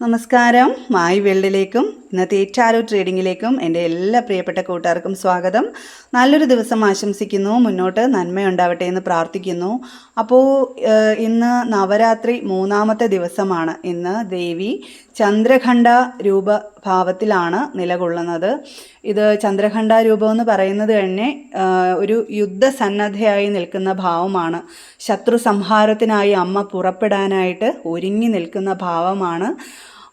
നമസ്കാരം. മായി വെള്ളിലേക്കും ഇന്നത്തെ ചാരോ ട്രേഡിങ്ങിലേക്കും എന്റെ എല്ലാ പ്രിയപ്പെട്ട കൂട്ടുകാർക്കും സ്വാഗതം. നല്ലൊരു ദിവസം ആശംസിക്കുന്നു. മുന്നോട്ട് നന്മയുണ്ടാവട്ടെ എന്ന് പ്രാർത്ഥിക്കുന്നു. അപ്പോൾ ഇന്ന് നവരാത്രി മൂന്നാമത്തെ ദിവസമാണ്. ഇന്ന് ദേവി ചന്ദ്രഖണ്ഡ രൂപഭാവത്തിലാണ് നിലകൊള്ളുന്നത്. ഇത് ചന്ദ്രഖണ്ഡ രൂപം എന്ന് പറയുന്നത് തന്നെ ഒരു യുദ്ധസന്നദ്ധയായി നിൽക്കുന്ന ഭാവമാണ്. ശത്രു സംഹാരത്തിനായി അമ്മ പുറപ്പെടാനായിട്ട് ഒരുങ്ങി നിൽക്കുന്ന ഭാവമാണ്.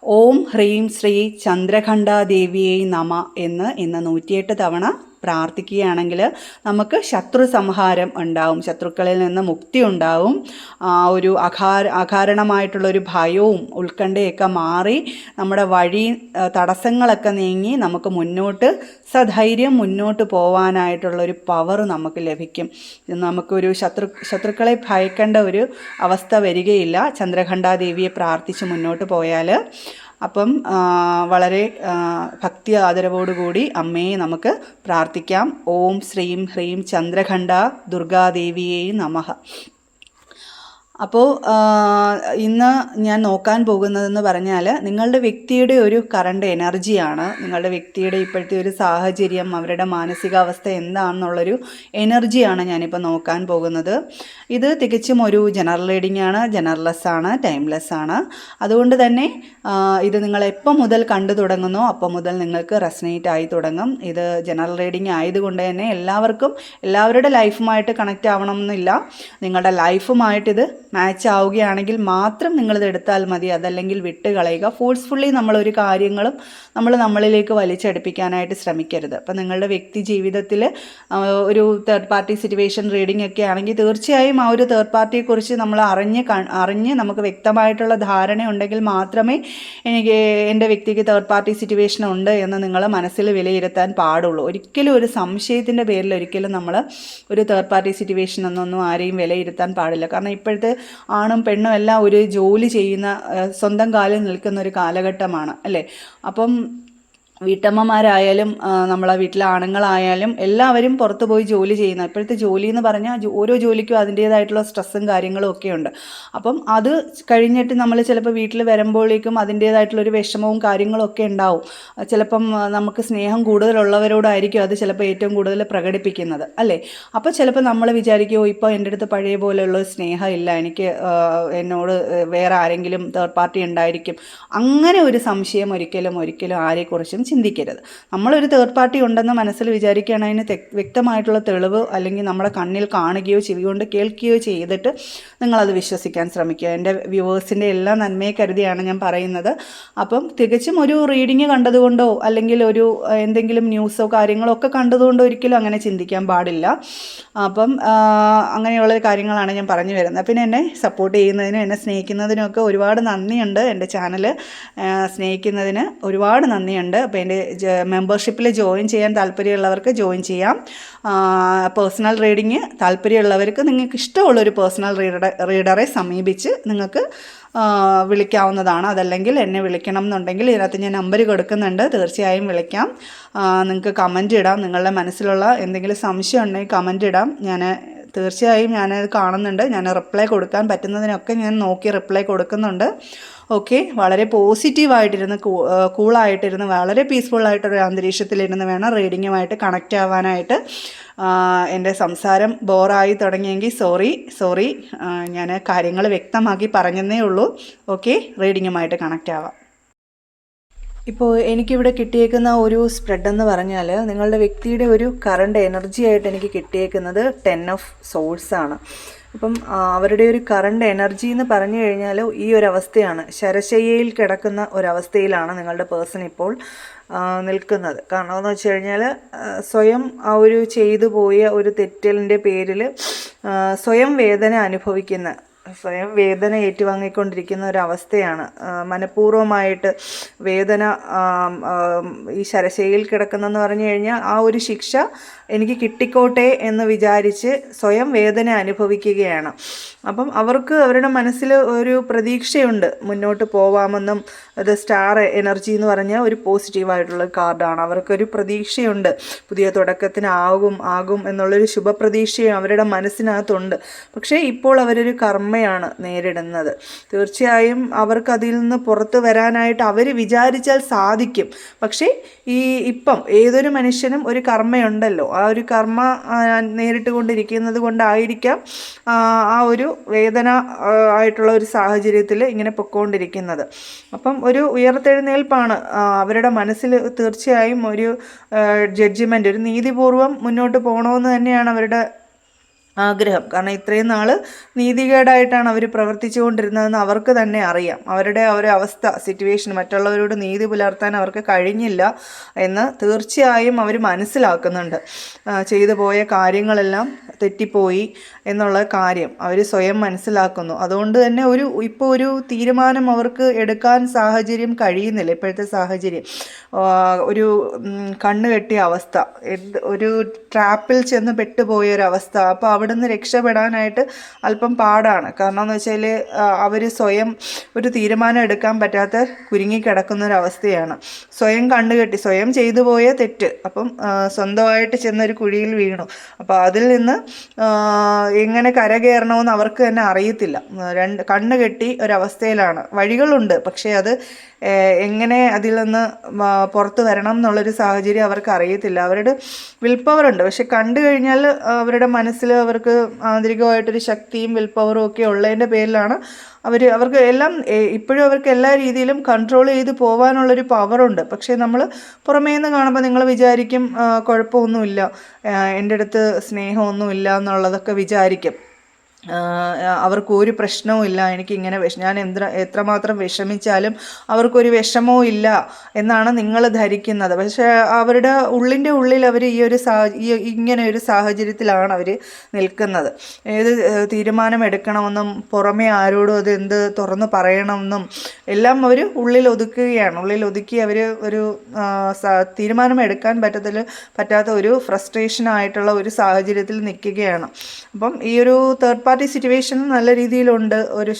ഓം ഹ്രീം ശ്രീ ചന്ദ്രഖണ്ഠാദേവിയെ നമ എന്ന് ഇന്ന് നൂറ്റിയെട്ട് തവണ പ്രാർത്ഥിക്കുകയാണെങ്കിൽ നമുക്ക് ശത്രു സംഹാരം ഉണ്ടാവും. ശത്രുക്കളിൽ നിന്ന് മുക്തി ഉണ്ടാവും. ആ ഒരു അകാര അകാരണമായിട്ടുള്ളൊരു ഭയവും ഉത്കണ്ഠയൊക്കെ മാറി നമ്മുടെ വഴി തടസ്സങ്ങളൊക്കെ നീങ്ങി നമുക്ക് മുന്നോട്ട് സധൈര്യം മുന്നോട്ട് പോവാനായിട്ടുള്ളൊരു പവർ നമുക്ക് ലഭിക്കും. നമുക്കൊരു ശത്രു ശത്രുക്കളെ ഭയക്കേണ്ട ഒരു അവസ്ഥ വരികയില്ല. ചന്ദ്രഘണ്ഠാദേവിയെ പ്രാർത്ഥിച്ച് മുന്നോട്ട് പോയാൽ അപ്പം വളരെ ഭക്തി ആദരവോടുകൂടി അമ്മയെ നമുക്ക് പ്രാർത്ഥിക്കാം. ഓം ശ്രീം ഹ്രീം ചന്ദ്രഖണ്ഡ ദുർഗാദേവിയേ നമഃ. അപ്പോൾ ഇന്ന് ഞാൻ നോക്കാൻ പോകുന്നതെന്ന് പറഞ്ഞാൽ നിങ്ങളുടെ വ്യക്തിയുടെ ഒരു കറണ്ട് എനർജിയാണ് നിങ്ങളുടെ വ്യക്തിയുടെ ഇപ്പോഴത്തെ ഒരു സാഹചര്യം അവരുടെ മാനസികാവസ്ഥ എന്താണെന്നുള്ളൊരു എനർജിയാണ് ഞാനിപ്പോൾ നോക്കാൻ പോകുന്നത്. ഇത് തികച്ചും ഒരു ജനറൽ റീഡിംഗ് ആണ് ജനറൽലെസ് ആണ് ടൈംലെസ് ആണ്. അതുകൊണ്ട് തന്നെ ഇത് നിങ്ങൾ എപ്പോൾ മുതൽ കണ്ടു തുടങ്ങുന്നോ അപ്പോൾ മുതൽ നിങ്ങൾക്ക് റെസനേറ്റ് ആയി തുടങ്ങും. ഇത് ജനറൽ റീഡിംഗ് ആയതുകൊണ്ട് തന്നെ എല്ലാവർക്കും എല്ലാവരുടെ ലൈഫുമായിട്ട് കണക്റ്റ് ആവണമെന്നില്ല. നിങ്ങളുടെ ലൈഫുമായിട്ട് ഇത് മാച്ച് ആവുകയാണെങ്കിൽ മാത്രം നിങ്ങളിത് എടുത്താൽ മതി. അതല്ലെങ്കിൽ വിട്ട് കളയുക. ഫോഴ്സ്ഫുള്ളി നമ്മളൊരു കാര്യങ്ങളും നമ്മൾ നമ്മളിലേക്ക് വലിച്ചടുപ്പിക്കാനായിട്ട് ശ്രമിക്കരുത്. അപ്പം നിങ്ങളുടെ വ്യക്തി ജീവിതത്തിൽ ഒരു തേർഡ് പാർട്ടി സിറ്റുവേഷൻ റീഡിംഗ് ഒക്കെ ആണെങ്കിൽ തീർച്ചയായും ആ ഒരു തേർഡ് പാർട്ടിയെക്കുറിച്ച് നമ്മൾ അറിഞ്ഞ് അറിഞ്ഞ് നമുക്ക് വ്യക്തമായിട്ടുള്ള ധാരണ ഉണ്ടെങ്കിൽ മാത്രമേ എനിക്ക് എന്റെ വ്യക്തിക്ക് തേർഡ് പാർട്ടി സിറ്റുവേഷൻ ഉണ്ട് എന്ന് നിങ്ങൾ മനസ്സിൽ വിലയിരുത്താൻ പാടുള്ളൂ. ഒരിക്കലും ഒരു സംശയത്തിന്റെ പേരിൽ ഒരിക്കലും നമ്മൾ ഒരു തേർഡ് പാർട്ടി സിറ്റുവേഷൻ എന്നൊന്നും ആരെയും വിലയിരുത്താൻ പാടില്ല. കാരണം ഇപ്പോഴത്തെ ആണും പെണ്ണും എല്ലാം ഒരു ജോലി ചെയ്യുന്ന സ്വന്തം കാലിൽ നിൽക്കുന്ന ഒരു കാലഘട്ടമാണ് അല്ലേ? അപ്പം വീട്ടമ്മമാരായാലും നമ്മളെ വീട്ടിലെ ആണുങ്ങളായാലും എല്ലാവരും പുറത്ത് പോയി ജോലി ചെയ്യുന്ന ഇപ്പോഴത്തെ ജോലി എന്ന് പറഞ്ഞാൽ ഓരോ ജോലിക്കും അതിന്റേതായിട്ടുള്ള സ്ട്രെസ്സും കാര്യങ്ങളും ഒക്കെ ഉണ്ട്. അപ്പം അത് കഴിഞ്ഞിട്ട് നമ്മൾ ചിലപ്പോൾ വീട്ടിൽ വരുമ്പോഴേക്കും അതിന്റേതായിട്ടുള്ളൊരു വിഷമവും കാര്യങ്ങളും ഒക്കെ ഉണ്ടാവും. ചിലപ്പം നമുക്ക് സ്നേഹം കൂടുതലുള്ളവരോടായിരിക്കും അത് ചിലപ്പോൾ ഏറ്റവും കൂടുതൽ പ്രകടിപ്പിക്കുന്നത് അല്ലേ? അപ്പോൾ ചിലപ്പോൾ നമ്മൾ വിചാരിക്കുമോ ഇപ്പോൾ എന്റെ അടുത്ത് പഴയ പോലെയുള്ള സ്നേഹമില്ല എനിക്ക് എന്നോട് വേറെ ആരെങ്കിലും തേർഡ് പാർട്ടി ഉണ്ടായിരിക്കും. അങ്ങനെ ഒരു സംശയം ഒരിക്കലും ഒരിക്കലും ആരെക്കുറിച്ചും ചിന്തിക്കരുത്. നമ്മളൊരു തേർഡ് പാർട്ടി ഉണ്ടെന്ന് മനസ്സിൽ വിചാരിക്കുകയാണ് അതിന് വ്യക്തമായിട്ടുള്ള തെളിവ് അല്ലെങ്കിൽ നമ്മുടെ കണ്ണിൽ കാണുകയോ ചെവികൊണ്ട് കേൾക്കുകയോ ചെയ്തിട്ട് നിങ്ങളത് വിശ്വസിക്കാൻ ശ്രമിക്കുക. എന്റെ വ്യൂവേഴ്സിന്റെ എല്ലാ നന്മയെ കരുതിയാണ് ഞാൻ പറയുന്നത്. അപ്പം തികച്ചും ഒരു റീഡിങ് കണ്ടതുകൊണ്ടോ അല്ലെങ്കിൽ ഒരു എന്തെങ്കിലും ന്യൂസോ കാര്യങ്ങളോ ഒക്കെ കണ്ടതുകൊണ്ടോ ഒരിക്കലും അങ്ങനെ ചിന്തിക്കാൻ പാടില്ല. അപ്പം അങ്ങനെയുള്ള കാര്യങ്ങളാണ് ഞാൻ പറഞ്ഞു വരുന്നത്. പിന്നെ എന്നെ സപ്പോർട്ട് ചെയ്യുന്നതിനും എന്നെ സ്നേഹിക്കുന്നതിനും ഒക്കെ ഒരുപാട് നന്ദിയുണ്ട് എന്റെ ചാനൽ സ്നേഹിക്കുന്നതിന് ഒരുപാട് നന്ദിയുണ്ട്. അപ്പോൾ എന്റെ മെമ്പർഷിപ്പിൽ ജോയിൻ ചെയ്യാൻ താല്പര്യമുള്ളവർക്ക് ജോയിൻ ചെയ്യാം. പേഴ്സണൽ റീഡിങ് താല്പര്യമുള്ളവർക്ക് നിങ്ങൾക്ക് ഇഷ്ടമുള്ളൊരു പേഴ്സണൽ റീഡറെ റീഡറെ സമീപിച്ച് നിങ്ങൾക്ക് വിളിക്കാവുന്നതാണ്. അതല്ലെങ്കിൽ എന്നെ വിളിക്കണം എന്നുണ്ടെങ്കിൽ ഇതിനകത്ത് ഞാൻ നമ്പർ കൊടുക്കുന്നുണ്ട്. തീർച്ചയായും വിളിക്കാം. നിങ്ങൾക്ക് കമന്റ് ഇടാം. നിങ്ങളുടെ മനസ്സിലുള്ള എന്തെങ്കിലും സംശയം ഉണ്ടെങ്കിൽ കമന്റ് ഇടാം. ഞാൻ തീർച്ചയായും ഞാനത് കാണുന്നുണ്ട്. ഞാൻ റിപ്ലൈ കൊടുക്കാൻ പറ്റുന്നതിനൊക്കെ ഞാൻ നോക്കി റിപ്ലൈ കൊടുക്കുന്നുണ്ട്. ഓക്കെ വളരെ പോസിറ്റീവായിട്ടിരുന്ന് കൂളായിട്ടിരുന്ന് വളരെ പീസ്ഫുള്ളായിട്ടൊരു അന്തരീക്ഷത്തിലിരുന്ന് വേണം റീഡിങ്ങുമായിട്ട് കണക്റ്റ് ആവാനായിട്ട്. എന്റെ സംസാരം ബോറായി തുടങ്ങിയെങ്കിൽ സോറി സോറി ഞാൻ കാര്യങ്ങൾ വ്യക്തമാക്കി പറഞ്ഞതേ ഉള്ളൂ. ഓക്കെ റീഡിങ്ങുമായിട്ട് കണക്റ്റ് ആവാം. ഇപ്പോൾ എനിക്കിവിടെ കിട്ടിയേക്കുന്ന ഒരു സ്പ്രെഡ് എന്ന് പറഞ്ഞാൽ നിങ്ങളുടെ വ്യക്തിയുടെ ഒരു കറണ്ട് എനർജി ആയിട്ട് എനിക്ക് കിട്ടിയേക്കുന്നത് ടെൻ ഓഫ് സോഴ്സ് ആണ്. അപ്പം അവരുടെ ഒരു കറണ്ട് എനർജി എന്ന് പറഞ്ഞു കഴിഞ്ഞാൽ ഈ ഒരു അവസ്ഥയാണ്. ശരശയ്യയിൽ കിടക്കുന്ന ഒരവസ്ഥയിലാണ് നിങ്ങളുടെ പേഴ്സൺ ഇപ്പോൾ നിൽക്കുന്നത്. കാരണം എന്ന് വെച്ച് കഴിഞ്ഞാൽ സ്വയം ആ ഒരു ചെയ്തു പോയ ഒരു തെറ്റലിന്റെ പേരിൽ സ്വയം വേദന അനുഭവിക്കുന്ന സ്വയം വേദന ഏറ്റുവാങ്ങിക്കൊണ്ടിരിക്കുന്ന ഒരവസ്ഥയാണ്. മനഃപൂർവമായിട്ട് വേദന ഈ ശരശയിൽ കിടക്കുന്നെന്ന് പറഞ്ഞു കഴിഞ്ഞാൽ ആ ഒരു ശിക്ഷ എനിക്ക് കിട്ടിക്കോട്ടെ എന്ന് വിചാരിച്ച് സ്വയം വേദന അനുഭവിക്കുകയാണ്. അപ്പം അവർക്ക് അവരുടെ മനസ്സിൽ ഒരു പ്രതീക്ഷയുണ്ട്. മുന്നോട്ട് പോവാമെന്നും അത് സ്റ്റാർ എനർജി എന്ന് പറഞ്ഞാൽ ഒരു പോസിറ്റീവായിട്ടുള്ള കാർഡാണ്. അവർക്കൊരു പ്രതീക്ഷയുണ്ട്. പുതിയ തുടക്കത്തിനാകും ആകും എന്നുള്ളൊരു ശുഭപ്രതീക്ഷയും അവരുടെ മനസ്സിനകത്തുണ്ട്. പക്ഷേ ഇപ്പോൾ അവരൊരു കർമ്മ കർമ്മയാണ് നേരിടുന്നത്. തീർച്ചയായും അവർക്ക് അതിൽ നിന്ന് പുറത്തു വരാനായിട്ട് അവർ വിചാരിച്ചാൽ സാധിക്കും. പക്ഷേ ഈ ഇപ്പം ഏതൊരു മനുഷ്യനും ഒരു കർമ്മയുണ്ടല്ലോ. ആ ഒരു കർമ്മ നേരിട്ട് കൊണ്ടിരിക്കുന്നത് കൊണ്ടായിരിക്കാം ആ ഒരു വേദന ആയിട്ടുള്ള ഒരു സാഹചര്യത്തിൽ ഇങ്ങനെ പൊക്കോണ്ടിരിക്കുന്നത്. അപ്പം ഒരു ഉയർത്തെഴുന്നേൽപ്പാണ് അവരുടെ മനസ്സിൽ തീർച്ചയായും ഒരു ജഡ്ജിമെന്റ് ഒരു നീതിപൂർവം മുന്നോട്ട് പോകണമെന്ന് തന്നെയാണ് അവരുടെ ആഗ്രഹം. കാരണം ഇത്രയും നാൾ നീതികേടായിട്ടാണ് അവർ പ്രവർത്തിച്ചു കൊണ്ടിരുന്നതെന്ന് അവർക്ക് തന്നെ അറിയാം. അവരുടെ ഒരു അവസ്ഥ സിറ്റുവേഷൻ മറ്റുള്ളവരോട് നീതി പുലർത്താൻ അവർക്ക് കഴിഞ്ഞില്ല എന്ന് തീർച്ചയായും അവർ മനസ്സിലാക്കുന്നുണ്ട്. ചെയ്തു പോയ കാര്യങ്ങളെല്ലാം തെറ്റിപ്പോയി. എന്നുള്ള കാര്യം അവർ സ്വയം മനസ്സിലാക്കുന്നു. അതുകൊണ്ട് തന്നെ ഒരു ഇപ്പോൾ ഒരു തീരുമാനം അവർക്ക് എടുക്കാൻ സാഹചര്യം കഴിയുന്നില്ല. ഇപ്പോഴത്തെ സാഹചര്യം. ഒരു കണ്ണ് കെട്ടിയ അവസ്ഥ. ഒരു ട്രാപ്പിൽ ചെന്ന് പെട്ടുപോയ ഒരു അവസ്ഥ. അപ്പോൾ അവിടെ നിന്ന് രക്ഷപ്പെടാനായിട്ട് അല്പം പാടാണ്. കാരണം എന്ന് വെച്ചാൽ അവർ സ്വയം ഒരു തീരുമാനം എടുക്കാൻ പറ്റാത്ത കുരുങ്ങിക്കിടക്കുന്ന ഒരു അവസ്ഥയാണ് സ്വയം കണ്ണുകെട്ടി സ്വയം ചെയ്തു പോയ തെറ്റ്. അപ്പം സ്വന്തമായിട്ട് ചെന്നൊരു കുഴിയിൽ വീണു. അപ്പോൾ അതിൽ നിന്ന് എങ്ങനെ കരകയറണമെന്ന് അവർക്ക് തന്നെ അറിയത്തില്ല. രണ്ട് കണ്ണ് കെട്ടി ഒരവസ്ഥയിലാണ്. വഴികളുണ്ട് പക്ഷേ അത് എങ്ങനെ അതിൽ നിന്ന് പുറത്തു വരണം എന്നുള്ളൊരു സാഹചര്യം അവർക്ക് അറിയത്തില്ല. അവരുടെ വിൽ പവർ ഉണ്ട്. പക്ഷെ കണ്ടു കഴിഞ്ഞാൽ അവരുടെ മനസ്സിൽ അവർക്ക് ആന്തരികമായിട്ടൊരു ശക്തിയും വിൽ പവറും ഒക്കെ ഉള്ളതിന്റെ പേരിലാണ് അവർ അവർക്ക് എല്ലാം ഇപ്പോഴും അവർക്ക് എല്ലാ രീതിയിലും കൺട്രോൾ ചെയ്ത് പോകാനുള്ളൊരു പവറുണ്ട് പക്ഷേ നമ്മൾ പുറമേ നിന്ന് കാണുമ്പോൾ നിങ്ങൾ വിചാരിക്കും കുഴപ്പമൊന്നുമില്ല എന്റെ അടുത്ത് സ്നേഹമൊന്നുമില്ല എന്നുള്ളതൊക്കെ വിചാരിക്കും. ആഹ് അവർക്ക് ഒരു പ്രശ്നവും ഇല്ല. എനിക്കിങ്ങനെ വിഷ ഞാൻ എത്ര എത്രമാത്രം വിഷമിച്ചാലും അവർക്കൊരു വിഷമവും ഇല്ല എന്നാണ് നിങ്ങൾ ധരിക്കുന്നത്. പക്ഷേ അവരുടെ ഉള്ളിന്റെ ഉള്ളിൽ അവർ ഈ ഒരു ഈ ഇങ്ങനെ ഒരു സാഹചര്യത്തിലാണ് അവർ നിൽക്കുന്നത്. ഏത് തീരുമാനമെടുക്കണമെന്നും പുറമേ ആരോടും അത് എന്ത് തുറന്ന് പറയണമെന്നും എല്ലാം അവർ ഉള്ളിൽ ഒതുക്കുകയാണ്. ഉള്ളിൽ ഒതുക്കി അവർ ഒരു തീരുമാനമെടുക്കാൻ പറ്റത്തിൽ പറ്റാത്ത ഒരു ഫ്രസ്ട്രേഷൻ ആയിട്ടുള്ള ഒരു സാഹചര്യത്തിൽ നിൽക്കുകയാണ്. അപ്പം ഈ ഒരു തേർഡ് സിറ്റുവേഷൻ നല്ല രീതിയിലുണ്ട്. ഒരു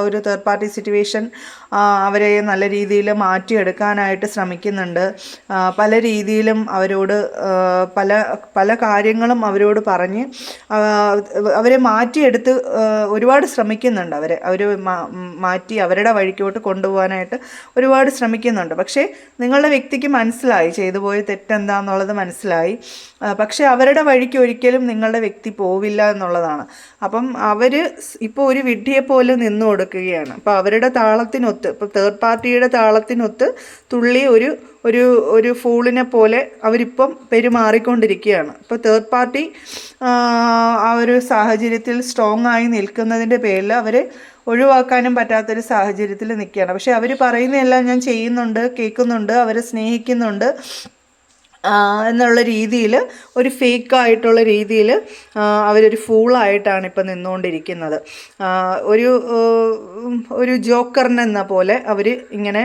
ഒരു തേർഡ് പാർട്ടി സിറ്റുവേഷൻ അവരെ നല്ല രീതിയിൽ മാറ്റിയെടുക്കാനായിട്ട് ശ്രമിക്കുന്നുണ്ട്. പല രീതിയിലും അവരോട് പല പല കാര്യങ്ങളും അവരോട് പറഞ്ഞ് അവരെ മാറ്റിയെടുത്ത് ഒരുപാട് ശ്രമിക്കുന്നുണ്ട് അവരെ. അവർ മാറ്റി അവരുടെ വഴിക്കോട്ട് കൊണ്ടുപോകാനായിട്ട് ഒരുപാട് ശ്രമിക്കുന്നുണ്ട്. പക്ഷേ നിങ്ങളുടെ വ്യക്തിക്ക് മനസ്സിലായി ചെയ്തു പോയ തെറ്റെന്താന്നുള്ളത് മനസ്സിലായി. പക്ഷേ അവരുടെ വഴിക്ക് ഒരിക്കലും നിങ്ങളുടെ വ്യക്തി പോവില്ല എന്നുള്ളതാണ്. അപ്പം അവർ ഇപ്പോൾ ഒരു വിഡ്ഢിയെ പോലെ നിന്നു കൊടുക്കുകയാണ്. അപ്പോൾ അവരുടെ താളത്തിനൊത്ത് ഇപ്പോൾ തേർഡ് പാർട്ടിയുടെ താളത്തിനൊത്ത് തുള്ളി ഒരു ഒരു ഒരു ഫൂളിനെ പോലെ അവരിപ്പം പെരുമാറിക്കൊണ്ടിരിക്കുകയാണ്. ഇപ്പോൾ തേർഡ് പാർട്ടി ആ ഒരു സാഹചര്യത്തിൽ സ്ട്രോങ് ആയി നിൽക്കുന്നതിന്റെ പേരിൽ അവരെ ഒഴിവാക്കാനും പറ്റാത്തൊരു സാഹചര്യത്തിൽ നിൽക്കുകയാണ്. പക്ഷേ അവർ പറയുന്നതെല്ലാം ഞാൻ ചെയ്യുന്നുണ്ട് കേൾക്കുന്നുണ്ട് അവരെ സ്നേഹിക്കുന്നുണ്ട്. എന്നുള്ള രീതിയിൽ ഒരു ഫേക്കായിട്ടുള്ള രീതിയിൽ അവരൊരു ഫൂളായിട്ടാണ് ഇപ്പം നിന്നുകൊണ്ടിരിക്കുന്നത് ഒരു ഒരു ജോക്കറിനെന്ന പോലെ അവർ ഇങ്ങനെ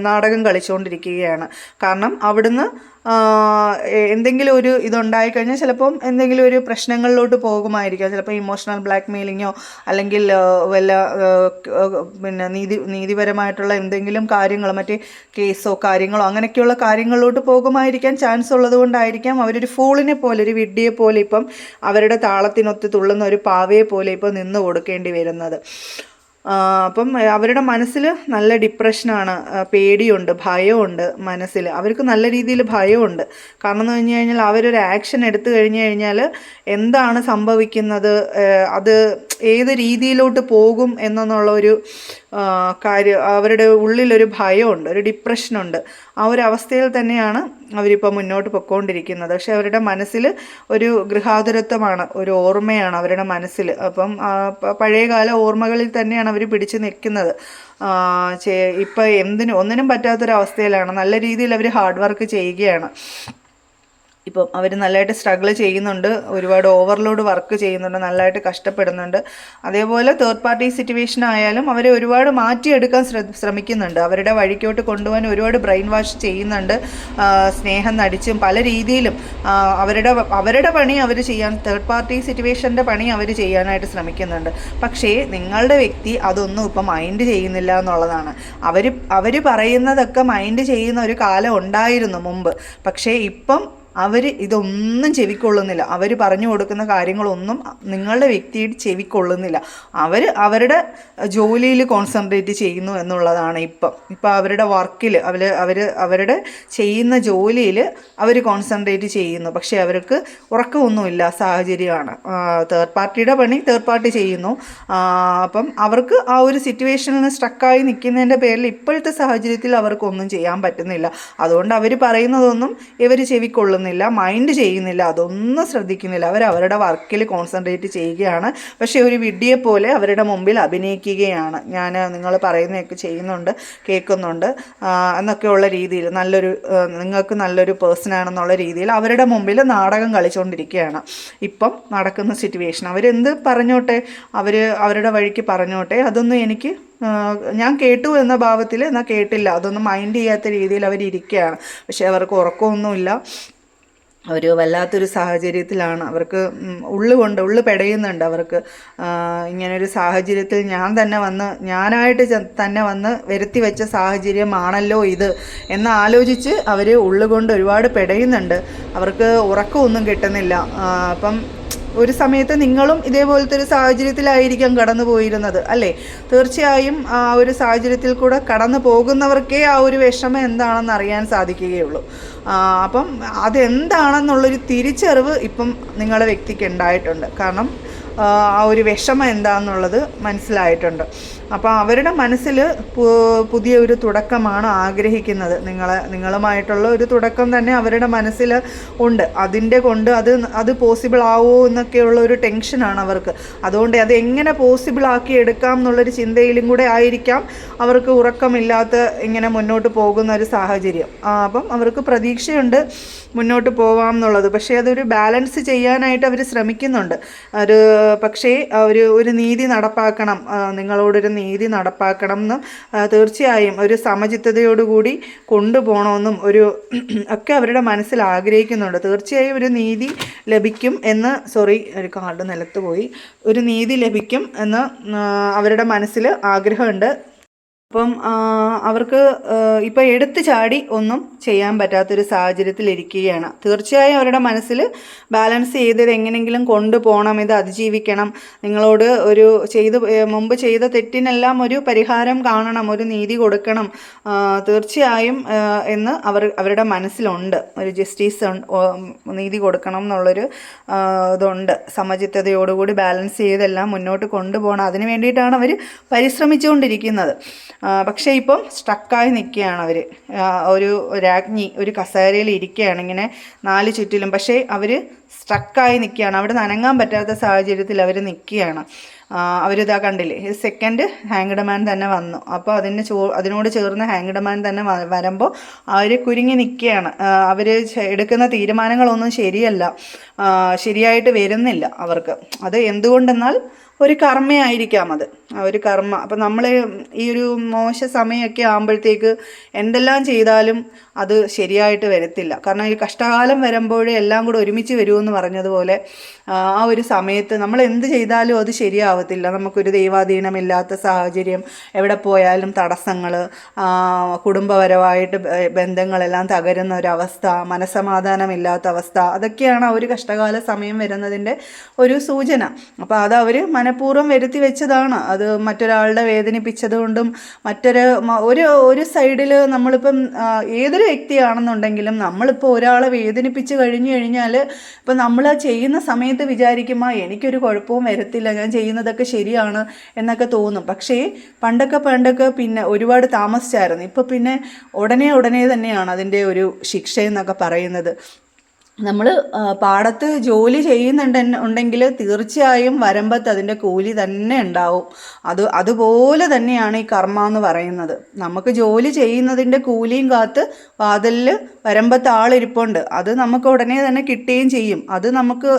നാടകം കളിച്ചുകൊണ്ടിരിക്കുകയാണ് കാരണം അവിടുന്ന് എന്തെങ്കിലും ഒരു ഇതുണ്ടായി കഴിഞ്ഞാൽ ചിലപ്പം എന്തെങ്കിലും ഒരു പ്രശ്നങ്ങളിലോട്ട് പോകുമായിരിക്കാം. ചിലപ്പോൾ ഇമോഷണൽ ബ്ലാക്ക് മെയിലിങ്ങോ അല്ലെങ്കിൽ വല്ല പിന്നെ നീതി നീതിപരമായിട്ടുള്ള എന്തെങ്കിലും കാര്യങ്ങളോ മറ്റേ കേസോ കാര്യങ്ങളോ അങ്ങനെയൊക്കെയുള്ള കാര്യങ്ങളിലോട്ട് പോകുമായിരിക്കാൻ ചാൻസ് ഉള്ളത് കൊണ്ടായിരിക്കാം അവരൊരു ഫൂളിനെ പോലെ ഒരു വിഡ്ഡിയെ പോലെ ഇപ്പം അവരുടെ താളത്തിനൊത്ത് തുള്ളുന്ന ഒരു പാവയെ പോലെ ഇപ്പം നിന്ന് കൊടുക്കേണ്ടി വരുന്നത്. അപ്പം അവരുടെ മനസ്സിൽ നല്ല ഡിപ്രഷനാണ് പേടിയുണ്ട് ഭയമുണ്ട് മനസ്സിൽ അവർക്ക് നല്ല രീതിയിൽ ഭയമുണ്ട് കാരണം എന്ന് പറഞ്ഞു കഴിഞ്ഞാൽ അവരൊരു ആക്ഷൻ എടുത്തു കഴിഞ്ഞു കഴിഞ്ഞാൽ എന്താണ് സംഭവിക്കുന്നത്? അത് ഏത് രീതിയിലോട്ട് പോകും എന്നുള്ള ഒരു കാര്യം അവരുടെ ഉള്ളിലൊരു ഭയമുണ്ട് ഒരു ഡിപ്രഷനുണ്ട്. ആ ഒരു അവസ്ഥയിൽ തന്നെയാണ് അവരിപ്പോൾ മുന്നോട്ട് പൊയ്ക്കൊണ്ടിരിക്കുന്നത് പക്ഷെ അവരുടെ മനസ്സിൽ ഒരു ഗൃഹാതുരത്വമാണ് ഒരു ഓർമ്മയാണ് അവരുടെ മനസ്സിൽ അപ്പം പഴയകാല ഓർമ്മകളിൽ തന്നെയാണ് അവർ പിടിച്ചു നിൽക്കുന്നത്. ഇപ്പം എന്തിനും ഒന്നിനും പറ്റാത്തൊരവസ്ഥയിലാണ്. നല്ല രീതിയിൽ അവർ ഹാർഡ് വർക്ക് ചെയ്യുകയാണ്. ഇപ്പം അവർ നല്ലതായിട്ട് സ്ട്രഗിൾ ചെയ്യുന്നുണ്ട് ഒരുപാട് ഓവർലോഡ് വർക്ക് ചെയ്യുന്നുണ്ട് നല്ലതായിട്ട് കഷ്ടപ്പെടുന്നുണ്ട്. അതേപോലെ തേർഡ് പാർട്ടി സിറ്റുവേഷൻ ആയാലും അവരെ ഒരുപാട് മാറ്റിയെടുക്കാൻ ശ്ര- ശ്രമിക്കുന്നുണ്ട്. അവരുടെ വഴിക്കോട്ട് കൊണ്ടുപോകാൻ ഒരുപാട് ബ്രെയിൻ വാഷ് ചെയ്യുന്നുണ്ട് സ്നേഹം നടിച്ചും പല രീതിയിലും അവരുടെ അവരുടെ പണി അവർ ചെയ്യാൻ തേർഡ് പാർട്ടി സിറ്റുവേഷന്റെ പണി അവർ ചെയ്യാനായിട്ട് ശ്രമിക്കുന്നുണ്ട്. പക്ഷേ നിങ്ങളുടെ വ്യക്തി അതൊന്നും ഇപ്പം മൈൻഡ് ചെയ്യുന്നില്ല എന്നുള്ളതാണ്. അവർ അവർ പറയുന്നതൊക്കെ മൈൻഡ് ചെയ്യുന്ന ഒരു കാലം ഉണ്ടായിരുന്നു മുമ്പ്. പക്ഷേ ഇപ്പം അവർ ഇതൊന്നും ചെവിക്കൊള്ളുന്നില്ല. അവർ പറഞ്ഞു കൊടുക്കുന്ന കാര്യങ്ങളൊന്നും നിങ്ങളുടെ വ്യക്തിയുടെ ചെവിക്കൊള്ളുന്നില്ല. അവർ അവരുടെ ജോലിയിൽ കോൺസെൻട്രേറ്റ് ചെയ്യുന്നു എന്നുള്ളതാണ് ഇപ്പം. ഇപ്പം അവരുടെ വർക്കിൽ അവർ അവർ അവരുടെ ചെയ്യുന്ന ജോലിയിൽ അവർ കോൺസെൻട്രേറ്റ് ചെയ്യുന്നു. പക്ഷേ അവർക്ക് ഉറക്കമൊന്നുമില്ല സാഹചര്യമാണ്. തേർഡ് പാർട്ടിയുടെ പണി തേർഡ് പാർട്ടി ചെയ്യുന്നു. അപ്പം അവർക്ക് ആ ഒരു സിറ്റുവേഷനിൽ സ്ട്രക്കായി നിൽക്കുന്നതിന്റെ പേരിൽ ഇപ്പോഴത്തെ സാഹചര്യത്തിൽ അവർക്കൊന്നും ചെയ്യാൻ പറ്റുന്നില്ല. അതുകൊണ്ട് അവർ പറയുന്നതൊന്നും ഇവർ ചെവിക്കൊള്ളുന്നില്ല മൈൻഡ് ചെയ്യുന്നില്ല അതൊന്നും ശ്രദ്ധിക്കുന്നില്ല. അവർ അവരുടെ വർക്കിൽ കോൺസെൻട്രേറ്റ് ചെയ്യുകയാണ്. പക്ഷേ ഒരു വിഡ്ഢിയെ പോലെ അവരുടെ മുമ്പിൽ അഭിനയിക്കുകയാണ്. ഞാൻ നിങ്ങൾ പറയുന്നതൊക്കെ ചെയ്യുന്നുണ്ട് കേൾക്കുന്നുണ്ട് എന്നൊക്കെയുള്ള രീതിയിൽ നല്ലൊരു നിങ്ങൾക്ക് നല്ലൊരു പേഴ്സണാണെന്നുള്ള രീതിയിൽ അവരുടെ മുമ്പിൽ നാടകം കളിച്ചുകൊണ്ടിരിക്കുകയാണ് ഇപ്പം നടക്കുന്ന സിറ്റുവേഷൻ അവരെന്ത് പറഞ്ഞോട്ടെ? അവർ അവരുടെ വഴിക്ക് പറഞ്ഞോട്ടെ? അതൊന്നും എനിക്ക് ഞാൻ കേട്ടു എന്ന ഭാവത്തിൽ എന്നാൽ കേട്ടില്ല. അതൊന്നും മൈൻഡ് ചെയ്യാത്ത രീതിയിൽ അവരിയ്ക്കുകയാണ് പക്ഷേ അവർക്ക് ഉറക്കമൊന്നുമില്ല. ഒരു വല്ലാത്തൊരു സാഹചര്യത്തിലാണ് അവർക്ക് ഉള്ളുകൊണ്ട് ഉള്ളു പെടയുന്നുണ്ട് അവർക്ക്. ഇങ്ങനൊരു സാഹചര്യത്തിൽ ഞാൻ തന്നെ വന്ന് ഞാനായിട്ട് തന്നെ വന്ന് വരുത്തി വെച്ച സാഹചര്യമാണല്ലോ ഇത് എന്ന് ആലോചിച്ച് അവർ ഉള്ളുകൊണ്ട് ഒരുപാട് പെടയുന്നുണ്ട്. അവർക്ക് ഉറക്കമൊന്നും കിട്ടുന്നില്ല. അപ്പം ഒരു സമയത്ത് നിങ്ങളും ഇതേപോലത്തെ ഒരു സാഹചര്യത്തിലായിരിക്കാം കടന്നു പോയിരുന്നത് അല്ലേ? തീർച്ചയായും ആ ഒരു സാഹചര്യത്തിൽ കൂടെ കടന്നു പോകുന്നവർക്കേ ആ ഒരു വിഷമം എന്താണെന്ന് അറിയാൻ സാധിക്കുകയുള്ളൂ. അപ്പം അതെന്താണെന്നുള്ളൊരു തിരിച്ചറിവ് ഇപ്പം നിങ്ങളുടെ വ്യക്തിക്ക് ഉണ്ടായിട്ടുണ്ട്. കാരണം ആ ഒരു വിഷമം എന്താണെന്നുള്ളത് മനസ്സിലായിട്ടുണ്ട്. അപ്പോൾ അവരുടെ മനസ്സിൽ പുതിയ ഒരു തുടക്കമാണ് ആഗ്രഹിക്കുന്നത്. നിങ്ങളെ നിങ്ങളുമായിട്ടുള്ള ഒരു തുടക്കം തന്നെ അവരുടെ മനസ്സിൽ ഉണ്ട്. അതിന്റെ കൊണ്ട് അത് അത് പോസിബിൾ ആവുമോ എന്നൊക്കെയുള്ള ഒരു ടെൻഷനാണ് അവർക്ക്. അതുകൊണ്ട് അത് എങ്ങനെ പോസിബിൾ ആക്കി എടുക്കാം എന്നുള്ളൊരു ചിന്തയിലും കൂടെ ആയിരിക്കാം അവർക്ക് ഉറക്കമില്ലാത്ത ഇങ്ങനെ മുന്നോട്ട് പോകുന്ന ഒരു സാഹചര്യം. അപ്പം അവർക്ക് പ്രതീക്ഷയുണ്ട്. മുന്നോട്ട് പോവാം എന്നുള്ളത് പക്ഷേ അതൊരു ബാലൻസ് ചെയ്യാനായിട്ട് അവർ ശ്രമിക്കുന്നുണ്ട്. ഒരു പക്ഷേ ഒരു ഒരു നീതി നടപ്പാക്കണം. നിങ്ങളോടൊരു നീതി നടപ്പാക്കണം എന്നും തീർച്ചയായും ഒരു സമചിത്തതയോടുകൂടി കൊണ്ടുപോകണമെന്നും ഒരു ഒക്കെ അവരുടെ മനസ്സിൽ ആഗ്രഹിക്കുന്നുണ്ട്. തീർച്ചയായും ഒരു നീതി ലഭിക്കും എന്ന് സോറി ഒരു കാർഡ് നിലത്ത് പോയി. ഒരു നീതി ലഭിക്കും എന്ന് അവരുടെ മനസ്സിൽ ആഗ്രഹമുണ്ട്. അപ്പം അവർക്ക് ഇപ്പം എടുത്തു ചാടി ഒന്നും ചെയ്യാൻ പറ്റാത്തൊരു സാഹചര്യത്തിലിരിക്കുകയാണ് തീർച്ചയായും അവരുടെ മനസ്സിൽ ബാലൻസ് ചെയ്ത് ഇത് എങ്ങനെയെങ്കിലും കൊണ്ടുപോകണം ഇത് അതിജീവിക്കണം. നിങ്ങളോട് ഒരു ചെയ്ത് മുമ്പ് ചെയ്ത തെറ്റിനെല്ലാം ഒരു പരിഹാരം കാണണം ഒരു നീതി കൊടുക്കണം. തീർച്ചയായും എന്ന് അവർ അവരുടെ മനസ്സിലുണ്ട്. ഒരു ജസ്റ്റിസ് നീതി കൊടുക്കണം എന്നുള്ളൊരു ഇതുണ്ട്. സമചിത്തതയോടുകൂടി ബാലൻസ് ചെയ്തെല്ലാം മുന്നോട്ട് കൊണ്ടുപോകണം അതിന് വേണ്ടിയിട്ടാണ് അവർ പരിശ്രമിച്ചുകൊണ്ടിരിക്കുന്നത്. പക്ഷേ ഇപ്പം സ്ട്രക്കായി നിൽക്കുകയാണ് അവർ ഒരു രാജ്ഞി ഒരു കസേരയിൽ ഇരിക്കുകയാണ് ഇങ്ങനെ നാല് ചുറ്റിലും. പക്ഷേ അവർ സ്ട്രക്കായി നിൽക്കുകയാണ്. അവിടെ നനങ്ങാൻ പറ്റാത്ത സാഹചര്യത്തിൽ അവർ നിൽക്കുകയാണ്. അവരിതാ കണ്ടില്ലേ സെക്കൻഡ് ഹാങ്ഡ് മാൻ തന്നെ വന്നു. അപ്പോൾ അതിന് ചോ അതിനോട് ചേർന്ന് ഹാങ്ഡ് മാൻ തന്നെ വരുമ്പോൾ അവർ കുരുങ്ങി നിൽക്കുകയാണ്. അവർ എടുക്കുന്ന തീരുമാനങ്ങളൊന്നും ശരിയല്ല. ശരിയായിട്ട് വരുന്നില്ല അവർക്ക്. അത് എന്തുകൊണ്ടെന്നാൽ ഒരു കർമ്മയായിരിക്കാം അത്. ആ ഒരു കർമ്മ. അപ്പം നമ്മൾ ഈ ഒരു മോശ സമയമൊക്കെ ആകുമ്പോഴത്തേക്ക് എന്തെല്ലാം ചെയ്താലും അത് ശരിയായിട്ട് വരത്തില്ല. കാരണം ഈ കഷ്ടകാലം വരുമ്പോഴേ എല്ലാം കൂടെ ഒരുമിച്ച് വരുമെന്ന് പറഞ്ഞതുപോലെ ആ ഒരു സമയത്ത് നമ്മൾ എന്ത് ചെയ്താലും അത് ശരിയാവത്തില്ല. നമുക്കൊരു ദൈവാധീനമില്ലാത്ത സാഹചര്യം എവിടെ പോയാലും തടസ്സങ്ങൾ കുടുംബപരമായിട്ട് ബന്ധങ്ങളെല്ലാം തകരുന്ന ഒരവസ്ഥ മനസമാധാനമില്ലാത്ത അവസ്ഥ അതൊക്കെയാണ് ആ ഒരു കഷ്ടകാല സമയം വരുന്നതിന്റെ ഒരു സൂചന. അപ്പോൾ അത് അവർ മനഃപൂർവം വരുത്തി വെച്ചതാണ്. അത് മറ്റൊരാളുടെ വേദനിപ്പിച്ചത് കൊണ്ടും മറ്റൊരു ഒരു ഒരു സൈഡിൽ നമ്മളിപ്പം ഏതൊരു വ്യക്തിയാണെന്നുണ്ടെങ്കിലും നമ്മളിപ്പോൾ ഒരാളെ വേദനിപ്പിച്ച് കഴിഞ്ഞു കഴിഞ്ഞാൽ ഇപ്പം നമ്മൾ ചെയ്യുന്ന സമയത്ത് വിചാരിക്കുമ്പോൾ എനിക്കൊരു കുഴപ്പവും വരത്തില്ല ഞാൻ ചെയ്യുന്നതൊക്കെ ശരിയാണ് എന്നൊക്കെ തോന്നും. പക്ഷേ പണ്ടൊക്കെ പണ്ടൊക്കെ പിന്നെ ഒരുപാട് താമസിച്ചായിരുന്നു. ഇപ്പോൾ പിന്നെ ഉടനെ ഉടനെ തന്നെയാണ് അതിന്റെ ഒരു ശിക്ഷ എന്നൊക്കെ പറയുന്നത്. നമ്മൾ പാടത്ത് ജോലി ചെയ്യുന്നുണ്ട് ഉണ്ടെങ്കിൽ തീർച്ചയായും വരമ്പത്ത് അതിന്റെ കൂലി തന്നെ ഉണ്ടാവും. അത് അതുപോലെ തന്നെയാണ് ഈ കർമ്മ എന്ന് പറയുന്നത്. നമുക്ക് ജോലി ചെയ്യുന്നതിന്റെ കൂലിയും കാത്ത് വാതിലിൽ വരമ്പത്ത് ആളിരിപ്പുണ്ട്. അത് നമുക്ക് ഉടനെ തന്നെ കിട്ടുകയും ചെയ്യും. അത് നമുക്ക്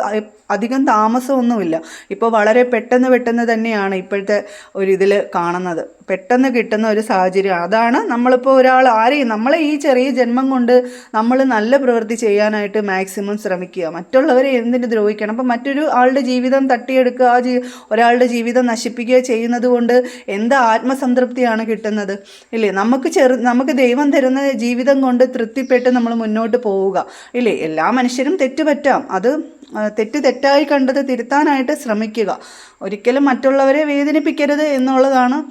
അധികം താമസമൊന്നുമില്ല. ഇപ്പോൾ വളരെ പെട്ടെന്ന് പെട്ടെന്ന് തന്നെയാണ് ഇപ്പോഴത്തെ ഒരു കാണുന്നത്. പെട്ടെന്ന് കിട്ടുന്ന ഒരു സാഹചര്യം. അതാണ് നമ്മളിപ്പോൾ ഒരാൾ ആരെയും നമ്മളെ ഈ ചെറിയ ജന്മം കൊണ്ട് നമ്മൾ നല്ല പ്രവൃത്തി ചെയ്യാനായിട്ട് മാക്സിമം ശ്രമിക്കുക. മറ്റുള്ളവരെ എന്തിന് ദ്രോഹിക്കണം? അപ്പം മറ്റൊരു ആളുടെ ജീവിതം തട്ടിയെടുക്കുക ആ ജീ ഒരാളുടെ ജീവിതം നശിപ്പിക്കുക ചെയ്യുന്നത് കൊണ്ട് എന്ത് ആത്മസംതൃപ്തിയാണ് കിട്ടുന്നത്? ഇല്ലേ? നമുക്ക് ചെറു നമുക്ക് ദൈവം തരുന്ന ജീവിതം കൊണ്ട് തൃപ്തിപ്പെട്ട് നമ്മൾ മുന്നോട്ട് പോവുക. ഇല്ലേ? എല്ലാ മനുഷ്യരും തെറ്റുപറ്റാം. അത് തെറ്റ് തെറ്റായി കണ്ടത് തിരുത്താനായിട്ട് ശ്രമിക്കുക. ഒരിക്കലും മറ്റുള്ളവരെ വേദനിപ്പിക്കരുത് എന്നുള്ളതാണ്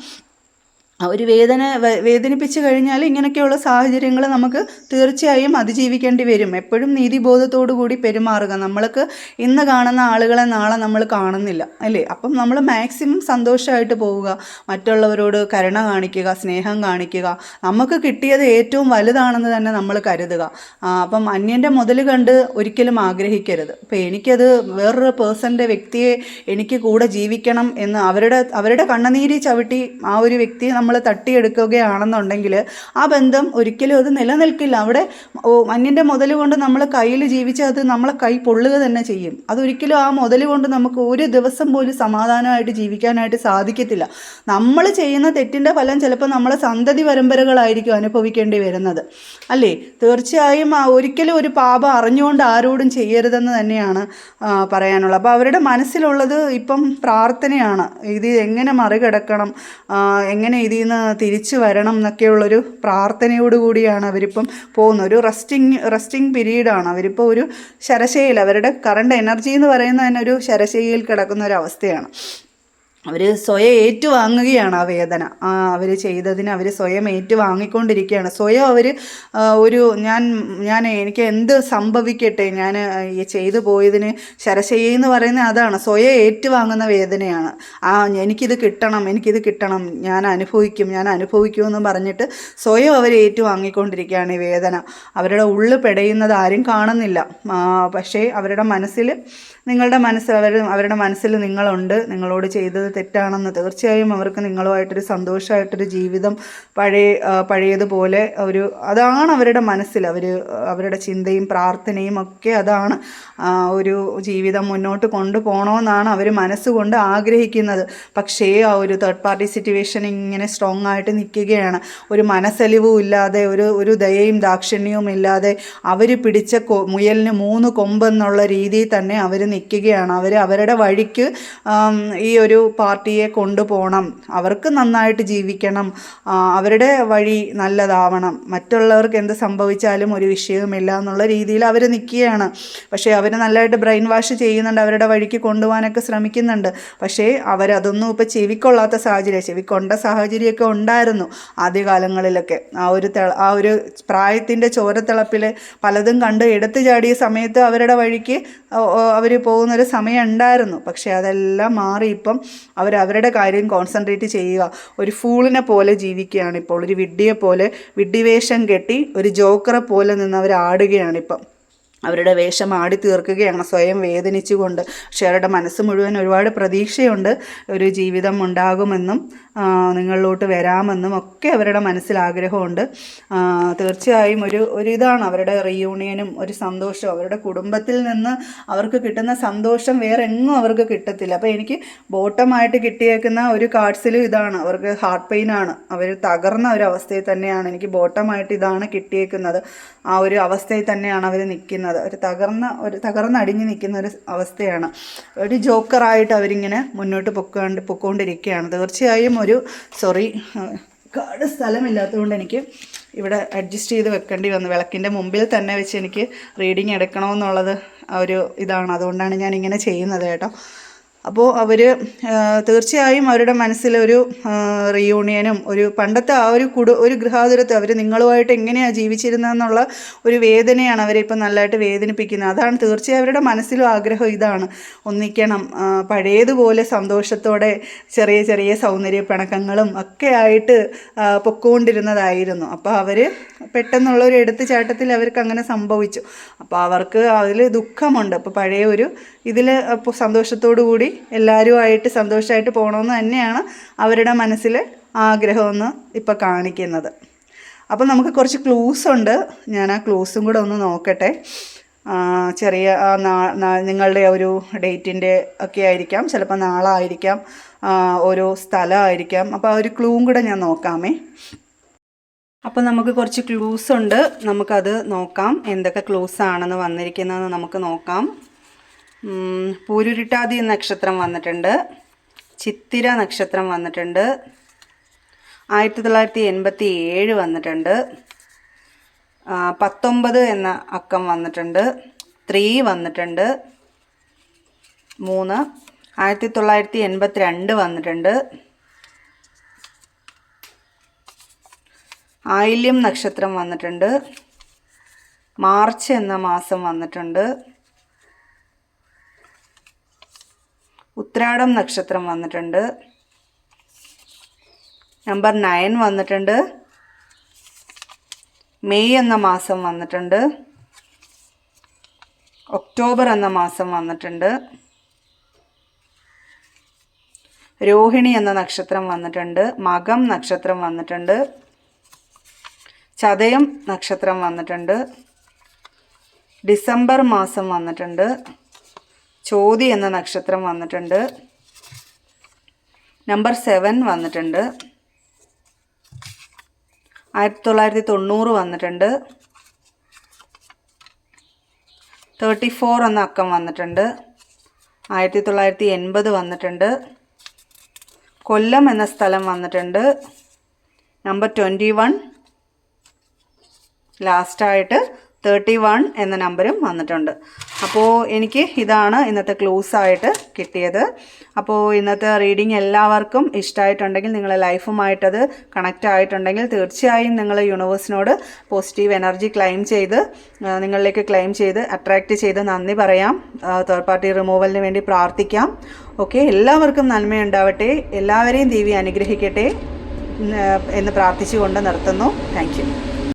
ഒരു വേദന വേദനിപ്പിച്ചു കഴിഞ്ഞാൽ ഇങ്ങനെയൊക്കെയുള്ള സാഹചര്യങ്ങൾ നമുക്ക് തീർച്ചയായും അതിജീവിക്കേണ്ടി വരും. എപ്പോഴും നീതിബോധത്തോടു കൂടി പെരുമാറുക. നമ്മൾക്ക് ഇന്ന് കാണുന്ന ആളുകളെ നാളെ നമ്മൾ കാണുന്നില്ല അല്ലേ? അപ്പം നമ്മൾ മാക്സിമം സന്തോഷമായിട്ട് പോവുക. മറ്റുള്ളവരോട് കരുണ കാണിക്കുക സ്നേഹം കാണിക്കുക. നമുക്ക് കിട്ടിയത് ഏറ്റവും വലുതാണെന്ന് തന്നെ നമ്മൾ കരുതുക. അപ്പം അന്യന്റെ മുതൽ കണ്ട് ഒരിക്കലും ആഗ്രഹിക്കരുത്. അപ്പം എനിക്കത് വേറൊരു പേഴ്സന്റെ വ്യക്തിയെ എനിക്ക് കൂടെ ജീവിക്കണം എന്ന് അവരുടെ അവരുടെ കണ്ണുനീരി ചവിട്ടി ആ ഒരു വ്യക്തിയെ നമ്മൾ തട്ടിയെടുക്കുകയാണെന്നുണ്ടെങ്കിൽ ആ ബന്ധം ഒരിക്കലും അത് നിലനിൽക്കില്ല. അവിടെ മഞ്ഞിന്റെ മുതൽ കൊണ്ട് നമ്മൾ കയ്യിൽ ജീവിച്ച് അത് നമ്മളെ കൈ പൊള്ളുക തന്നെ ചെയ്യും. അതൊരിക്കലും ആ മുതൽ കൊണ്ട് നമുക്ക് ഒരു ദിവസം പോലും സമാധാനമായിട്ട് ജീവിക്കാനായിട്ട് സാധിക്കത്തില്ല. നമ്മൾ ചെയ്യുന്ന തെറ്റിന്റെ ഫലം ചിലപ്പോൾ നമ്മളെ സന്തതി പരമ്പരകളായിരിക്കും അനുഭവിക്കേണ്ടി വരുന്നത്. അല്ലേ? തീർച്ചയായും ആ ഒരിക്കലും ഒരു പാപം അറിഞ്ഞുകൊണ്ട് ആരോടും ചെയ്യരുതെന്ന് തന്നെയാണ് പറയാനുള്ളത്. അപ്പോൾ അവരുടെ മനസ്സിലുള്ളത് ഇപ്പം പ്രാർത്ഥനയാണ്. ഇത് എങ്ങനെ മറികടക്കണം? എങ്ങനെ എങ്ങനെ ഇതിൽ നിന്ന് തിരിച്ചു വരണം എന്നൊക്കെയുള്ളൊരു പ്രാർത്ഥനയോട് കൂടിയാണ് അവരിപ്പം പോകുന്നത്. ഒരു റെസ്റ്റിംഗ് റെസ്റ്റിംഗ് പീരീഡാണ്. അവരിപ്പോൾ ഒരു ശരശയിൽ അവരുടെ കറണ്ട് എനർജി എന്ന് പറയുന്നത് തന്നെ ഒരു ശരശയിൽ കിടക്കുന്ന ഒരു അവസ്ഥയാണ് അവർ സ്വയം ഏറ്റുവാങ്ങുകയാണ് ആ വേദന. അവർ ചെയ്തതിന് അവർ സ്വയം ഏറ്റുവാങ്ങിക്കൊണ്ടിരിക്കുകയാണ്. സ്വയം അവർ ഒരു ഞാൻ ഞാൻ എനിക്ക് എന്ത് സംഭവിക്കട്ടെ ഞാൻ ചെയ്തു പോയതിന് എന്ന് പറയുന്നത് അതാണ്. സ്വയം ഏറ്റുവാങ്ങുന്ന വേദനയാണ്. ആ എനിക്കിത് കിട്ടണം എനിക്കിത് കിട്ടണം ഞാൻ അനുഭവിക്കും ഞാൻ അനുഭവിക്കുമെന്ന് പറഞ്ഞിട്ട് സ്വയം അവർ ഏറ്റുവാങ്ങിക്കൊണ്ടിരിക്കുകയാണ് ഈ വേദന. അവരുടെ ഉള്ളു പെടയുന്നത് ആരും കാണുന്നില്ല. പക്ഷേ അവരുടെ മനസ്സിൽ നിങ്ങളുടെ മനസ്സിൽ അവർ അവരുടെ മനസ്സിൽ നിങ്ങളുണ്ട്. നിങ്ങളോട് ചെയ്തത് തെറ്റാണെന്ന് തീർച്ചയായും അവർക്ക് നിങ്ങളുമായിട്ടൊരു സന്തോഷമായിട്ടൊരു ജീവിതം പഴയ പഴയതുപോലെ ഒരു അതാണ് അവരുടെ മനസ്സിൽ. അവർ അവരുടെ ചിന്തയും പ്രാർത്ഥനയും ഒക്കെ അതാണ് ഒരു ജീവിതം മുന്നോട്ട് കൊണ്ടുപോകണമെന്നാണ് അവർ മനസ്സുകൊണ്ട് ആഗ്രഹിക്കുന്നത്. പക്ഷേ ആ ഒരു തേർഡ് പാർട്ടി സിറ്റുവേഷൻ ഇങ്ങനെ സ്ട്രോങ് ആയിട്ട് നിൽക്കുകയാണ്. ഒരു മനസ്സലിവും ഇല്ലാതെ ഒരു ഒരു ദയയും ദാക്ഷിണ്യവും ഇല്ലാതെ അവർ പിടിച്ച മുയലിന് മൂന്ന് കൊമ്പെന്നുള്ള രീതിയിൽ തന്നെ അവർ നിൽക്കുകയാണ്. അവർ അവരുടെ വഴിക്ക് ഈ ഒരു പാർട്ടിയെ കൊണ്ടുപോകണം. അവർക്ക് നന്നായിട്ട് ജീവിക്കണം. അവരുടെ വഴി നല്ലതാവണം. മറ്റുള്ളവർക്ക് എന്ത് സംഭവിച്ചാലും ഒരു വിഷയവുമില്ല എന്നുള്ള രീതിയിൽ അവർ നിൽക്കുകയാണ്. പക്ഷേ അവർ നല്ലതായിട്ട് ബ്രെയിൻ വാഷ് ചെയ്യുന്നുണ്ട്. അവരുടെ വഴിക്ക് കൊണ്ടുപോകാനൊക്കെ ശ്രമിക്കുന്നുണ്ട്. പക്ഷേ അവരതൊന്നും ഇപ്പോൾ ചെവിക്കൊള്ളാത്ത സാഹചര്യം ചെവിക്കൊണ്ട സാഹചര്യമൊക്കെ ഉണ്ടായിരുന്നു ആദ്യകാലങ്ങളിലൊക്കെ. ആ ഒരു ആ ഒരു പ്രായത്തിന്റെ ചോരത്തിളപ്പിൽ പലതും കണ്ട് എടുത്തു ചാടിയ സമയത്ത് അവരുടെ വഴിക്ക് അവർ പോകുന്നൊരു സമയം ഉണ്ടായിരുന്നു പക്ഷേ അതെല്ലാം മാറി ഇപ്പം അവരുടെ കാര്യം കോൺസെൻട്രേറ്റ് ചെയ്യുക. ഒരു ഫൂളിനെ പോലെ ജീവിക്കുകയാണ് ഇപ്പോൾ. ഒരു വിഡ്ഢിയെ പോലെ വിഡ്ഢിവേഷം കെട്ടി ഒരു ജോക്കറെ പോലെ നിന്ന് അവർ ആടുകയാണ് ഇപ്പം. അവരുടെ വേഷം ആടി തീർക്കുകയാണ് സ്വയം വേദനിച്ചുകൊണ്ട്. പക്ഷേ അവരുടെ മനസ്സ് മുഴുവൻ ഒരുപാട് പ്രതീക്ഷയുണ്ട്. ഒരു ജീവിതം ഉണ്ടാകുമെന്നും നിങ്ങളിലോട്ട് വരാമെന്നും ഒക്കെ അവരുടെ മനസ്സിൽ ആഗ്രഹമുണ്ട്. തീർച്ചയായും ഒരു ഒരു ഇതാണ് അവരുടെ റീയൂണിയനും ഒരു സന്തോഷവും. അവരുടെ കുടുംബത്തിൽ നിന്ന് അവർക്ക് കിട്ടുന്ന സന്തോഷം വേറെ എങ്ങും അവർക്ക് കിട്ടത്തില്ല. അപ്പോൾ എനിക്ക് ബോട്ടമായിട്ട് കിട്ടിയേക്കുന്ന ഒരു കാർഡ്സിലും ഇതാണ്. അവർക്ക് ഹാർട്ട് പെയിനാണ് അവർ തകർന്ന ഒരു അവസ്ഥയിൽ തന്നെയാണ് എനിക്ക് ബോട്ടമായിട്ട് ഇതാണ് കിട്ടിയേക്കുന്നത്. ആ ഒരു അവസ്ഥയിൽ തന്നെയാണ് അവർ നിൽക്കുന്നത്. ഒരു തകർന്ന ഒരു തകർന്നടിഞ്ഞ് നിൽക്കുന്ന ഒരു അവസ്ഥയാണ്. ഒരു ജോക്കറായിട്ട് അവരിങ്ങനെ മുന്നോട്ട് പൊക്കോണ്ട് പൊക്കോണ്ടിരിക്കുകയാണ്. തീർച്ചയായും ഒരു സോറി കാട് സ്ഥലമില്ലാത്തതുകൊണ്ട് എനിക്ക് ഇവിടെ അഡ്ജസ്റ്റ് ചെയ്ത് വെക്കേണ്ടി വന്നു. വിളക്കിന്റെ മുമ്പിൽ തന്നെ വെച്ച് എനിക്ക് റീഡിങ് എടുക്കണമെന്നുള്ളത് ഒരു ഇതാണ്. അതുകൊണ്ടാണ് ഞാൻ ഇങ്ങനെ ചെയ്യുന്നത് കേട്ടോ. അപ്പോൾ അവർ തീർച്ചയായും അവരുടെ മനസ്സിലൊരു റിയൂണിയനും ഒരു പണ്ടത്തെ ആ ഒരു കുടു ഒരു ഗൃഹാതുരത്ത് അവർ നിങ്ങളുമായിട്ട് എങ്ങനെയാണ് ജീവിച്ചിരുന്നതെന്നുള്ള ഒരു വേദനയാണ് അവരെ ഇപ്പം നല്ലതായിട്ട് വേദനിപ്പിക്കുന്നത്. അതാണ് തീർച്ചയായും അവരുടെ മനസ്സിലും ആഗ്രഹം ഇതാണ്. ഒന്നിക്കണം പഴയതുപോലെ സന്തോഷത്തോടെ ചെറിയ ചെറിയ സൗന്ദര്യ പിണക്കങ്ങളും ഒക്കെ ആയിട്ട് പൊക്കോണ്ടിരുന്നതായിരുന്നു. അപ്പോൾ അവർ പെട്ടെന്നുള്ള ഒരു എടുത്തുചാട്ടത്തിൽ അവർക്ക് അങ്ങനെ സംഭവിച്ചു. അപ്പോൾ അവർക്ക് അതിൽ ദുഃഖമുണ്ട്. അപ്പോൾ പഴയ ഒരു ഇതിൽ അപ്പോൾ സന്തോഷത്തോടു കൂടി എല്ലാവരുമായിട്ട് സന്തോഷമായിട്ട് പോകണമെന്ന് തന്നെയാണ് അവരുടെ മനസ്സിൽ ആഗ്രഹമെന്ന് ഇപ്പോൾ കാണിക്കുന്നത്. അപ്പോൾ നമുക്ക് കുറച്ച് ക്ലൂസ് ഉണ്ട്. ഞാൻ ആ ക്ലൂസും കൂടെ ഒന്ന് നോക്കട്ടെ. ചെറിയ നിങ്ങളുടെ ഒരു ഡേറ്റിന്റെ ഒക്കെ ആയിരിക്കാം. ചിലപ്പോൾ നാളായിരിക്കാം. ഓരോ സ്ഥലമായിരിക്കാം. അപ്പോൾ ആ ഒരു ക്ലൂവും കൂടെ ഞാൻ നോക്കാമേ. അപ്പോൾ നമുക്ക് കുറച്ച് ക്ലൂസ് ഉണ്ട്. നമുക്കത് നോക്കാം. എന്തൊക്കെ ക്ലൂസ് ആണെന്ന് വന്നിരിക്കുന്നതെന്ന് നമുക്ക് നോക്കാം. പൂരുരുട്ടാതി നക്ഷത്രം വന്നിട്ടുണ്ട്. ചിത്തിര നക്ഷത്രം വന്നിട്ടുണ്ട്. ആയിരത്തി തൊള്ളായിരത്തി എൺപത്തി ഏഴ് വന്നിട്ടുണ്ട് പത്തൊമ്പത് എന്ന അക്കം വന്നിട്ടുണ്ട്. ത്രീ വന്നിട്ടുണ്ട്. മൂന്ന്. ആയിരത്തി തൊള്ളായിരത്തി എൺപത്തി രണ്ട് വന്നിട്ടുണ്ട്. ആയില്യം നക്ഷത്രം വന്നിട്ടുണ്ട്. മാർച്ച് എന്ന മാസം വന്നിട്ടുണ്ട്. ഉത്രാടം നക്ഷത്രം വന്നിട്ടുണ്ട്. നമ്പർ നയൻ വന്നിട്ടുണ്ട്. മെയ് എന്ന മാസം വന്നിട്ടുണ്ട്. ഒക്ടോബർ എന്ന മാസം വന്നിട്ടുണ്ട്. രോഹിണി എന്ന നക്ഷത്രം വന്നിട്ടുണ്ട്. മകം നക്ഷത്രം വന്നിട്ടുണ്ട്. ചതയം നക്ഷത്രം വന്നിട്ടുണ്ട്. ഡിസംബർ മാസം വന്നിട്ടുണ്ട്. ചോതി എന്ന നക്ഷത്രം വന്നിട്ടുണ്ട്. നമ്പർ സെവൻ വന്നിട്ടുണ്ട്. ആയിരത്തി തൊള്ളായിരത്തി തൊണ്ണൂറ് വന്നിട്ടുണ്ട്. തേർട്ടി ഫോർ എന്ന അക്കം വന്നിട്ടുണ്ട്. ആയിരത്തി തൊള്ളായിരത്തി എൺപത് വന്നിട്ടുണ്ട്. കൊല്ലം എന്ന സ്ഥലം വന്നിട്ടുണ്ട്. നമ്പർ ട്വന്റി വൺ ലാസ്റ്റായിട്ട് തേർട്ടി വൺ എന്ന നമ്പരും വന്നിട്ടുണ്ട്. അപ്പോൾ എനിക്ക് ഇതാണ് ഇന്നത്തെ ക്ലൂസ് ആയിട്ട് കിട്ടിയത്. അപ്പോൾ ഇന്നത്തെ റീഡിംഗ് എല്ലാവർക്കും ഇഷ്ടമായിട്ടുണ്ടെങ്കിൽ നിങ്ങളെ ലൈഫുമായിട്ടത് കണക്റ്റ് ആയിട്ടുണ്ടെങ്കിൽ തീർച്ചയായും നിങ്ങൾ യൂണിവേഴ്സിനോട് പോസിറ്റീവ് എനർജി ക്ലെയിം ചെയ്ത് നിങ്ങളിലേക്ക് ക്ലെയിം ചെയ്ത് അട്രാക്റ്റ് ചെയ്ത് നന്ദി പറയാം. തേർഡ് പാർട്ടി റിമൂവലിന് വേണ്ടി പ്രാർത്ഥിക്കാം. ഓക്കെ എല്ലാവർക്കും നന്മയുണ്ടാവട്ടെ. എല്ലാവരെയും ദേവി അനുഗ്രഹിക്കട്ടെ. എന്ന് പ്രാർത്ഥിച്ചുകൊണ്ട് നിർത്തുന്നു. താങ്ക്